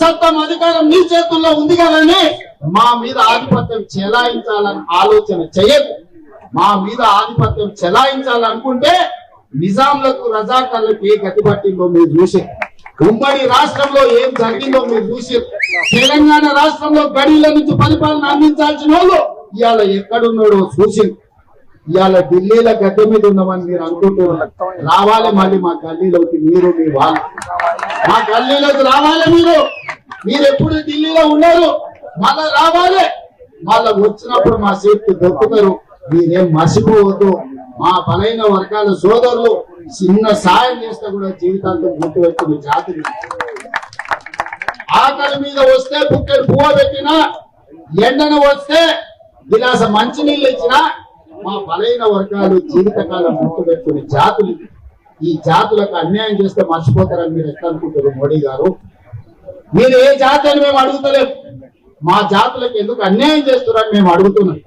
చట్టం అధికారం నీ చేతుల్లో ఉంది కదని. మా మీద ఆధిపత్యం చెలాయించాలని ఆలోచన చేయకు. మా మీద ఆధిపత్యం చెలాయించాలనుకుంటే నిజాంలకు రజాకర్లకు ఏ గతి పట్టిందో మీరు చూసి ఉమ్మడి రాష్ట్రంలో ఏం జరిగిందో మీరు చూసి తెలంగాణ రాష్ట్రంలో గడిల నుంచి పరిపాలన అందించాల్సిన వాళ్ళు ఇవాళ ఎక్కడున్నాడో చూసి ఇవాళ ఢిల్లీలో గద్దె మీద ఉన్నామని మీరు అనుకుంటూ రావాలి మళ్ళీ మా గల్లీలోకి మీరు మీ వాళ్ళు. మా గల్లీలోకి రావాలి మీరు. మీరు ఎప్పుడు ఢిల్లీలో ఉన్నారు? మళ్ళా రావాలి. మళ్ళా వచ్చినప్పుడు మా సీట్లు దొక్కుతారు మీరేం మర్చిపోవద్దు మా బలైన వర్గాల సోదరులు చిన్న సాయం చేస్తే కూడా జీవితాంతం గుర్తుపెట్టుకుని జాతిని ఆకలి మీద వస్తే బుక్కెడు పువ్వ పెట్టినా ఎండను వస్తే విలాస మంచినీళ్ళు ఇచ్చినా మా బలైన వర్గాలు జీవితకాలం గుర్తుపెట్టుకుని జాతులు ఈ జాతులకు అన్యాయం చేస్తే మర్చిపోతారని మీరు ఎట్లా అనుకుంటారు మోడీ గారు? మీరు ఏ జాతి అని మేము అడుగుతలేము మా జాతులకు ఎందుకు అన్యాయం చేస్తున్నారని మేము అడుగుతున్నాం.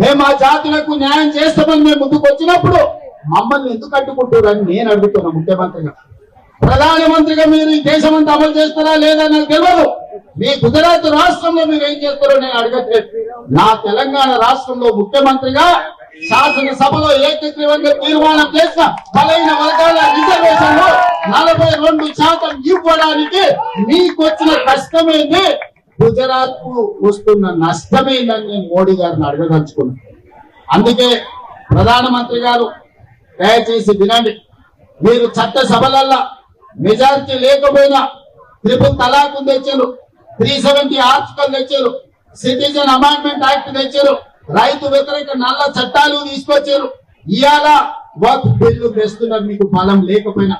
మేము మా జాతులకు న్యాయం చేస్తామని మేము ముందుకు వచ్చినప్పుడు మమ్మల్ని ఎందుకు అడ్డుకుంటున్నారని నేను అడుగుతున్నా ముఖ్యమంత్రిగా. ప్రధానమంత్రిగా మీరు ఈ దేశం అంతా అమలు చేస్తారా లేదా నాకు తెలియదు. మీ గుజరాత్ రాష్ట్రంలో మీరు ఏం చేస్తారో నేను అడగట్లేదు. నా తెలంగాణ రాష్ట్రంలో ముఖ్యమంత్రిగా శాసనసభలో ఏకగ్రీవంగా తీర్మానం చేసిన బలైన వర్గాల రిజర్వేషన్లో నలభై రెండు శాతం ఇవ్వడానికి మీకు వచ్చిన కష్టమేంది? గుజరాత్కు వస్తున్న నష్టమేందని నేను మోడీ గారిని అడగదలుచుకున్నాను అందుకే ప్రధానమంత్రి గారు దయచేసి వినండి. మీరు చట్ట సభలల్లా మెజారిటీ లేకపోయినా త్రిపుల్ తలాక్ తెచ్చారు. త్రీ సెవెంటీ ఆర్టికల్ తెచ్చారు. సిటిజన్ అమెండ్మెంట్ యాక్ట్ తెచ్చారు. రైతు వ్యతిరేక నల్ల చట్టాలు తీసుకొచ్చారు. ఇవాళ వక్ బిల్లు వేస్తున్నారు మీకు బలం లేకపోయినా.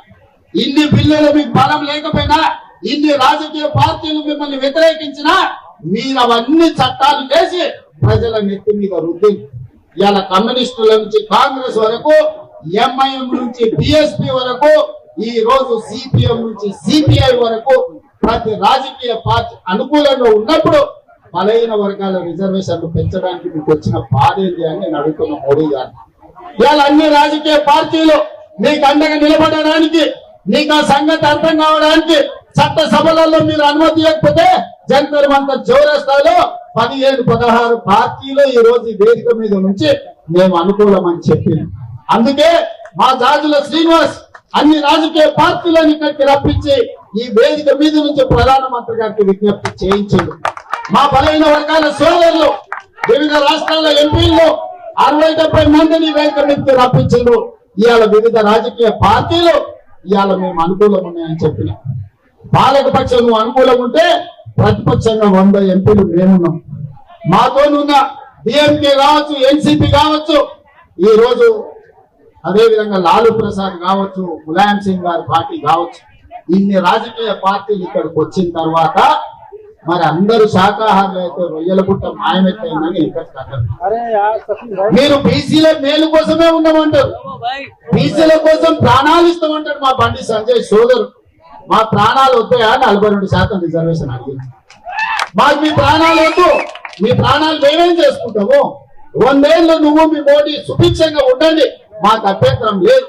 ఇన్ని బిల్లులు మీకు బలం లేకపోయినా ఇన్ని రాజకీయ పార్టీలు మిమ్మల్ని వ్యతిరేకించినా మీరు అవన్నీ చట్టాలు చేసి ప్రజల నెత్తి మీద రుద్ది ఇవాళ కమ్యూనిస్టుల నుంచి కాంగ్రెస్ వరకు ఎంఐఎం నుంచి బిఎస్పి వరకు ఈ రోజు సిపిఎం నుంచి సిపిఐ వరకు ప్రతి రాజకీయ పార్టీ అనుకూలంగా ఉన్నప్పుడు బలహీన వర్గాల రిజర్వేషన్లు పెంచడానికి మీకు వచ్చిన బాధ ఏంటి అని నేను అడుగుతున్న మోడీ గారు. ఇవాళ అన్ని రాజకీయ పార్టీలు మీకు అండగా నిలబడడానికి మీకు ఆ సంగతి అర్థం కావడానికి చట్ట సభలలో మీరు అనుమతి ఇవ్వకపోతే జంతర్ మంతర్ చౌరస్తాలో పదిహేను పదహారు పార్టీలు ఈ రోజు వేదిక మీద నుంచి మేము అనుకూలమని చెప్పింది అందుకే మా జాజుల శ్రీనివాస్ అన్ని రాజకీయ పార్టీలను ఇక్కడికి రప్పించి ఈ వేదిక మీద నుంచి ప్రధానమంత్రి గారికి విజ్ఞప్తి చేయించింది మా బలైన వర్గాల సోదరులు వివిధ రాష్ట్రాల ఎంపీలు అరవై డెబ్బై మందిని వేదిక మీదకి రప్పించారు ఇవాళ వివిధ రాజకీయ పార్టీలు ఇవాళ మేము అనుకూలం ఉన్నాయని చెప్పిన. పాలక పక్షం నువ్వు అనుకూలం ఉంటే ప్రతిపక్షంగా వంద ఎంపీలు మేమున్నాం. మాతోనున్న డిఎంకే కావచ్చు ఎన్సిపి కావచ్చు ఈ రోజు అదేవిధంగా లాలూ ప్రసాద్ కావచ్చు ములాయం సింగ్ గారి పార్టీ కావచ్చు. ఇన్ని రాజకీయ పార్టీలు ఇక్కడికి వచ్చిన తర్వాత మరి అందరూ శాకాహారులు అయితే రొయ్యల పుట్ట మాయమెత్తైందని మీరు బీసీల మేలు కోసమే ఉండమంటారు బీసీల కోసం ప్రాణాలు ఇస్తామంటారు మా బండి సంజయ్ సోదరు మా ప్రాణాలు వద్దాయా నలభై రెండు శాతం రిజర్వేషన్ అడిగింది మాకు మీ ప్రాణాలు వద్దు మీ ప్రాణాలు మేమేం చేసుకుంటాము వందేళ్ళు నువ్వు మీ మోడీ సుభిక్షంగా ఉండండి మాకు అభ్యంతరం లేదు